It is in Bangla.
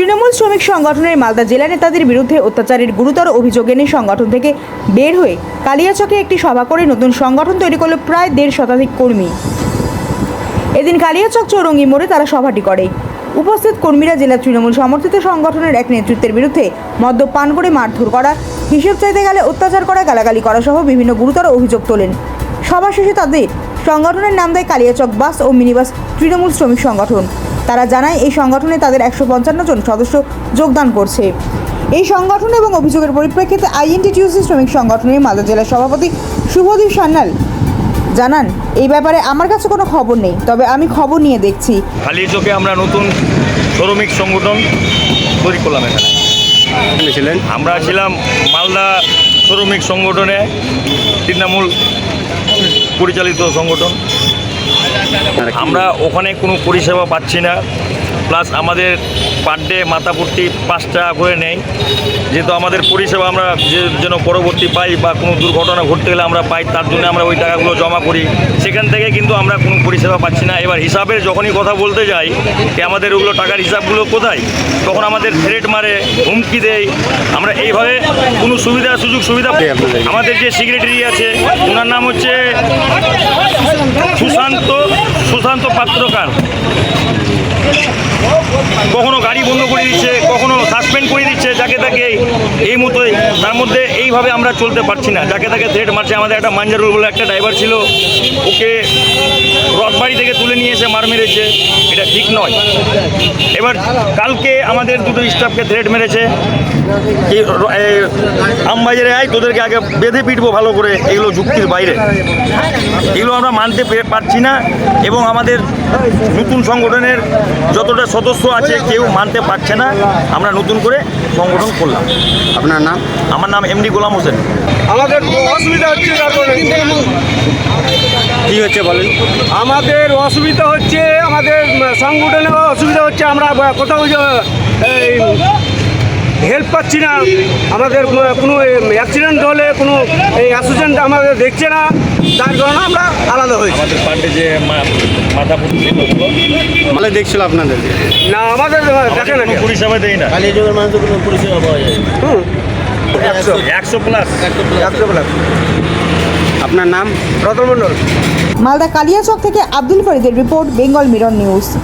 তৃণমূল শ্রমিক সংগঠনের মালদা জেলা নেতাদের বিরুদ্ধে অত্যাচারের গুরুতর অভিযোগ এনে সংগঠন থেকে বের হয়ে কালিয়াচকে একটি সভা করে নতুন সংগঠন তৈরি করল প্রায় দেড় শতাধিক কর্মী। এদিন কালিয়াচক চৌরঙ্গি মোড়ে তারা সভাটি করে। উপস্থিত কর্মীরা জেলা তৃণমূল সমর্থিত সংগঠনের এক নেতৃত্বের বিরুদ্ধে মদ্যপান করে মারধর করা, হিসেব চাইতে গেলে অত্যাচার করা, গালাগালি করা সহ বিভিন্ন গুরুতর অভিযোগ তোলেন। সভা শেষে তাদের সংগঠনের নাম দেয় কালিয়াচক বাস ও মিনিবাস তৃণমূল শ্রমিক সংগঠন। তারা জানায় এই সংগঠনে তাদের একশো পঞ্চান্ন জন সদস্য যোগদান করছে। এই সংগঠন এবং অভিযোগের পরিপ্রেক্ষিতে আইএনটিটিউসি শ্রমিক সংগঠনের মালদা জেলার সভাপতি শুভদীপ সান্যাল জানান এই ব্যাপারে আমার কাছে কোনো খবর নেই তবে আমি খবর নিয়ে দেখছি। চোখে আমরা নতুন শ্রমিক সংগঠন তৈরি করলাম এখানে। ছিলেন? আমরা ছিলাম মালদা শ্রমিক সংগঠনে তৃণমূল পরিচালিত সংগঠন। আমরা ওখানে কোনো পরিষেবা পাচ্ছি না। প্লাস আমাদের পার ডে মাথাপট্টি পাঁচ টাকা করে নেই। যেহেতু আমাদের পরিষেবা আমরা যে যেন পরবর্তী পাই বা কোনো দুর্ঘটনা ঘটতে গেলে আমরা পাই, তার জন্য আমরা ওই টাকাগুলো জমা করি। সেখান থেকে কিন্তু আমরা কোনো পরিষেবা পাচ্ছি না। এবার হিসাবের যখনই কথা বলতে যাই যে আমাদের ওগুলো টাকার হিসাবগুলো কোথায়, তখন আমাদের থ্রেট মারে, হুমকি দেয়। আমরা এইভাবে কোনো সুবিধা, সুযোগ, সুবিধা আমাদের যে সেক্রেটারি আছে, ওনার নাম হচ্ছে সুশান্ত সুশান্ত পাত্রকার। কখনো গাড়ি বন্ধ করে দিচ্ছে, কখনো সাসপেন্ড করে দিচ্ছে, যাকে তাকে এই মতোই তার মধ্যে এইভাবে আমরা চলতে পারছি না। যাকে তাকে থ্রেট মারছে, আমাদের একটা মাঞ্জারুল বলে একটা ড্রাইভার ছিল, ওকে রথবাড়ি থেকে তুলে নিয়ে এসে মার মেরেছে। এটা ঠিক নয়। এবার কালকে আমাদের দুটো স্টাফকে থ্রেট মেরেছে। কি আমবাজারে আয় তোদেরকে আগে বেঁধে পিটবো ভালো করে এগুলো যুক্তির বাইরে। এগুলো আমরা মানতে পারছি না এবং আমাদের নতুন সংগঠনের যতটা সদস্য আছে কেউ মানতে পারছে না। আমরা নতুন করে সংগঠন করলাম। আপনার নাম? আমার নাম এমডি গোলাম হোসেন। আমাদের অসুবিধা হচ্ছে কি হচ্ছে বলেন? আমাদের অসুবিধা হচ্ছে আমাদের সংগঠনে অসুবিধা হচ্ছে আমরা কোথাও যে- এই হেল্প পাচ্ছি না। আমাদের কোনো অ্যাক্সিডেন্ট হলে কোনো এই অ্যাসোসিয়েশন আমাদের দেখছে না। তার কারণে আমরা আলাদা হয়েছি। আমাদের পার্টে যে মা- মাথা পুঁতি মালে দেখছিল আপনাদের? না আমাদের দেখে না। পরিষেবা দেয় না। কালিয়াচকের মানুষের কোনো পরিষেবা পাওয়া যায় হুম, একশো একশো প্লাস একশো বলা আপনার নাম? রতন মণ্ডল। মালদা কালিয়াচক থেকে আব্দুল ফরিদের রিপোর্ট বেঙ্গল মিরর নিউজ।